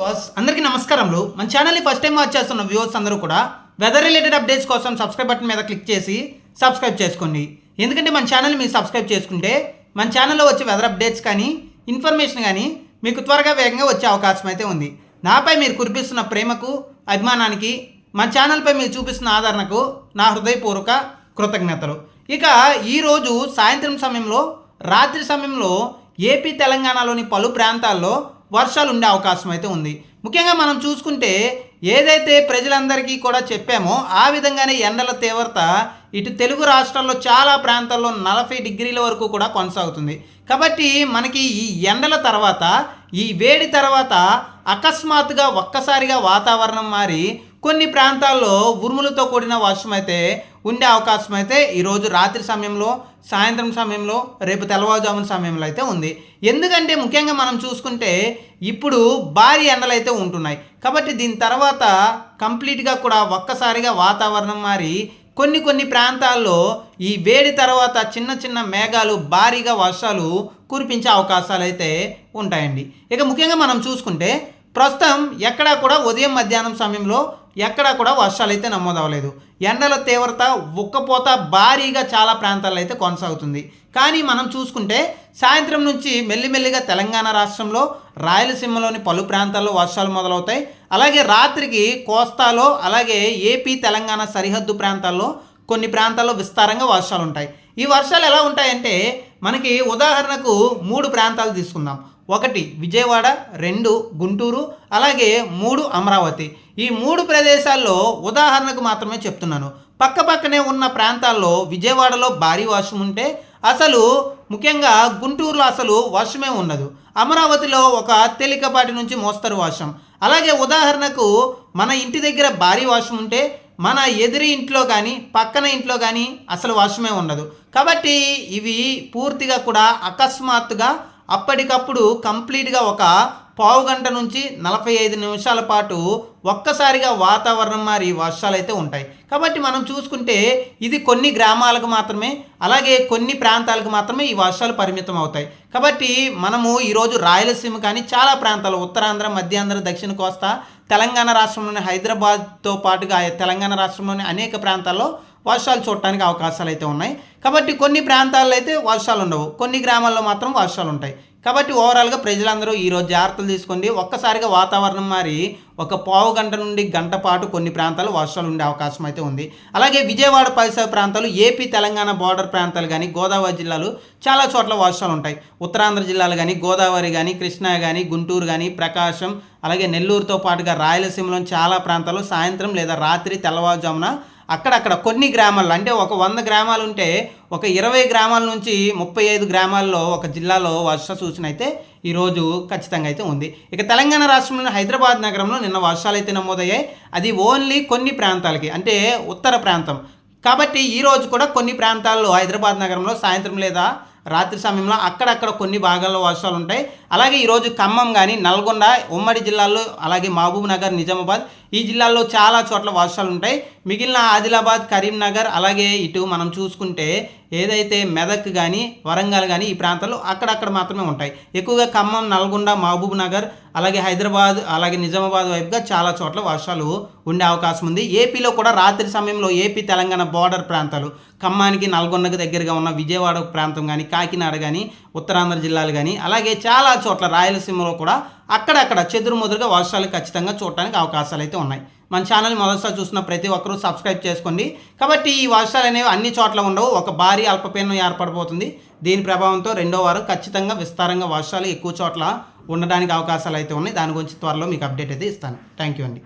Viewers అందరికీ నమస్కారములు. మన ఛానల్ని ఫస్ట్ టైం వాచ్ చేస్తున్న వ్యూవర్స్ అందరూ కూడా వెదర్ రిలేటెడ్ అప్డేట్స్ కోసం సబ్స్క్రైబ్ బటన్ మీద క్లిక్ చేసి సబ్స్క్రైబ్ చేసుకోండి. ఎందుకంటే మన ఛానల్ మీరు సబ్స్క్రైబ్ చేసుకుంటే మన ఛానల్లో వచ్చే వెదర్ అప్డేట్స్ కానీ ఇన్ఫర్మేషన్ కానీ మీకు త్వరగా వేగంగా వచ్చే అవకాశం అయితే ఉంది. నాపై మీరు కురిపిస్తున్న ప్రేమకు అభిమానానికి మన ఛానల్పై మీరు చూపిస్తున్న ఆదరణకు నా హృదయపూర్వక కృతజ్ఞతలు. ఇక ఈరోజు సాయంత్రం సమయంలో రాత్రి సమయంలో ఏపీ తెలంగాణలోని పలు ప్రాంతాల్లో వర్షాలు ఉండే అవకాశం అయితే ఉంది. ముఖ్యంగా మనం చూసుకుంటే ఏదైతే ప్రజలందరికీ కూడా చెప్పామో ఆ విధంగానే ఎండల తీవ్రత ఇటు తెలుగు రాష్ట్రాల్లో చాలా ప్రాంతాల్లో నలభై డిగ్రీల వరకు కూడా కొనసాగుతుంది. కాబట్టి మనకి ఈ ఎండల తర్వాత ఈ వేడి తర్వాత అకస్మాత్తుగా ఒక్కసారిగా వాతావరణం మారి కొన్ని ప్రాంతాల్లో ఉరుములతో కూడిన వర్షం అయితే ఉండే అవకాశం అయితే ఈరోజు రాత్రి సమయంలో సాయంత్రం సమయంలో రేపు తెల్లవారుజామున సమయంలో అయితే ఉంది. ఎందుకంటే ముఖ్యంగా మనం చూసుకుంటే ఇప్పుడు భారీ ఎండలు అయితే ఉంటున్నాయి. కాబట్టి దీని తర్వాత కంప్లీట్గా కూడా ఒక్కసారిగా వాతావరణం మారి కొన్ని కొన్ని ప్రాంతాల్లో ఈ వేడి తర్వాత చిన్న చిన్న మేఘాలు భారీగా వర్షాలు కురిపించే అవకాశాలు అయితే ఉంటాయండి. ఇక ముఖ్యంగా మనం చూసుకుంటే ప్రస్తుతం ఎక్కడా కూడా ఉదయం మధ్యాహ్నం సమయంలో ఎక్కడా కూడా వర్షాలు అయితే నమోదవలేదు ఎండల తీవ్రత ఉక్కపోత భారీగా చాలా ప్రాంతాల్లో అయితే కొనసాగుతుంది. కానీ మనం చూసుకుంటే సాయంత్రం నుంచి మెల్లిమెల్లిగా తెలంగాణ రాష్ట్రంలో రాయలసీమలోని పలు ప్రాంతాల్లో వర్షాలు మొదలవుతాయి. అలాగే రాత్రికి కోస్తాలో అలాగే ఏపీ తెలంగాణ సరిహద్దు ప్రాంతాల్లో కొన్ని ప్రాంతాల్లో విస్తారంగా వర్షాలు ఉంటాయి ఈ వర్షాలు ఎలా ఉంటాయంటే మనకి ఉదాహరణకు మూడు ప్రాంతాలు తీసుకుందాం. ఒకటి విజయవాడ రెండు గుంటూరు అలాగే మూడు అమరావతి. ఈ మూడు ప్రదేశాల్లో ఉదాహరణకు మాత్రమే చెప్తున్నాను. పక్కపక్కనే ఉన్న ప్రాంతాల్లో విజయవాడలో భారీ వర్షం ఉంటే అసలు ముఖ్యంగా గుంటూరులో అసలు వర్షమే ఉండదు. అమరావతిలో ఒక తేలికపాటి నుంచి మోస్తరు వర్షం. అలాగే ఉదాహరణకు మన ఇంటి దగ్గర భారీ వర్షం ఉంటే మన ఎదురి ఇంట్లో కానీ పక్కన ఇంట్లో కానీ అసలు వర్షమే ఉండదు. కాబట్టి ఇవి పూర్తిగా కూడా అకస్మాత్తుగా అప్పటికప్పుడు కంప్లీట్గా ఒక పావు గంట నుంచి నలభై ఐదు నిమిషాల పాటు ఒక్కసారిగా వాతావరణం మారి వర్షాలు అయితే ఉంటాయి. కాబట్టి మనం చూసుకుంటే ఇది కొన్ని గ్రామాలకు మాత్రమే అలాగే కొన్ని ప్రాంతాలకు మాత్రమే ఈ వర్షాలు పరిమితం అవుతాయి. కాబట్టి మనము ఈరోజు రాయలసీమ కానీ చాలా ప్రాంతాలు ఉత్తరాంధ్ర మధ్యాంధ్ర దక్షిణ కోస్తా తెలంగాణ రాష్ట్రంలోని హైదరాబాద్తో పాటుగా తెలంగాణ రాష్ట్రంలోని అనేక ప్రాంతాల్లో వర్షాలు చూడటానికి అవకాశాలు అయితే ఉన్నాయి. కాబట్టి కొన్ని ప్రాంతాల్లో అయితే వర్షాలు ఉండవు. కొన్ని గ్రామాల్లో మాత్రం వర్షాలు ఉంటాయి. కాబట్టి ఓవరాల్గా ప్రజలందరూ ఈరోజు జాగ్రత్తలు తీసుకోండి. ఒక్కసారిగా వాతావరణం మారి ఒక పావు గంట నుండి గంట పాటు కొన్ని ప్రాంతాలు వర్షాలు ఉండే అవకాశం అయితే ఉంది. అలాగే విజయవాడ పరిసర ప్రాంతాలు ఏపీ తెలంగాణ బార్డర్ ప్రాంతాలు కానీ గోదావరి జిల్లాలు చాలా చోట్ల వర్షాలు ఉంటాయి. ఉత్తరాంధ్ర జిల్లాలు కానీ గోదావరి కానీ కృష్ణా కానీ గుంటూరు కానీ ప్రకాశం అలాగే నెల్లూరుతో పాటుగా రాయలసీమలోని చాలా ప్రాంతాలు సాయంత్రం లేదా రాత్రి తెల్లవారుజామున అక్కడక్కడ కొన్ని గ్రామాల్లో అంటే ఒక వంద గ్రామాలు ఉంటే ఒక ఇరవై గ్రామాల నుంచి ముప్పై ఐదు గ్రామాల్లో ఒక జిల్లాలో వర్ష సూచన అయితే ఈరోజు ఖచ్చితంగా అయితే ఉంది. ఇక తెలంగాణ రాష్ట్రంలోని హైదరాబాద్ నగరంలో నిన్న వర్షాలు అయితే నమోదయ్యాయి. అది ఓన్లీ కొన్ని ప్రాంతాలకి అంటే ఉత్తర ప్రాంతం. కాబట్టి ఈరోజు కూడా కొన్ని ప్రాంతాల్లో హైదరాబాద్ నగరంలో సాయంత్రం లేదా రాత్రి సమయంలో అక్కడక్కడ కొన్ని భాగాల్లో వర్షాలు ఉంటాయి అలాగే ఈరోజు ఖమ్మం కానీ నల్గొండ ఉమ్మడి జిల్లాల్లో అలాగే మహబూబ్ నగర్ నిజామాబాద్ ఈ జిల్లాల్లో చాలా చోట్ల వర్షాలు ఉంటాయి. మిగిలిన ఆదిలాబాద్ కరీంనగర్ అలాగే ఇటు మనం చూసుకుంటే ఏదైతే మెదక్ కానీ వరంగల్ కానీ ఈ ప్రాంతాల్లో అక్కడక్కడ మాత్రమే ఉంటాయి. ఎక్కువగా ఖమ్మం నల్గొండ మహబూబ్ నగర్ అలాగే హైదరాబాద్ అలాగే నిజామాబాద్ వైపుగా చాలా చోట్ల వర్షాలు ఉండే అవకాశం ఉంది. ఏపీలో కూడా రాత్రి సమయంలో ఏపీ తెలంగాణ బార్డర్ ప్రాంతాలు ఖమ్మానికి నల్గొండకు దగ్గరగా ఉన్న విజయవాడ ప్రాంతం కానీ కాకినాడ కానీ ఉత్తరాంధ్ర జిల్లాలు కానీ అలాగే చాలా చోట్ల రాయలసీమలో కూడా అక్కడక్కడ చెదురుముదురుగా వర్షాలు ఖచ్చితంగా చూడటానికి అవకాశాలు అయితే ఉన్నాయి. మన ఛానల్ మొదటిసారి చూసిన ప్రతి ఒక్కరూ సబ్స్క్రైబ్ చేసుకోండి. కాబట్టి ఈ వర్షాలు అనేవి అన్ని చోట్ల ఉండవు. ఒక భారీ అల్పపీడనం ఏర్పడబోతుంది. దీని ప్రభావంతో రెండో వారం ఖచ్చితంగా విస్తారంగా వర్షాలు ఎక్కువ చోట్ల ఉండడానికి అవకాశాలు అయితే ఉన్నాయి. దాని గురించి త్వరలో మీకు అప్డేట్ అయితే ఇస్తాను. థ్యాంక్ యూ అండి.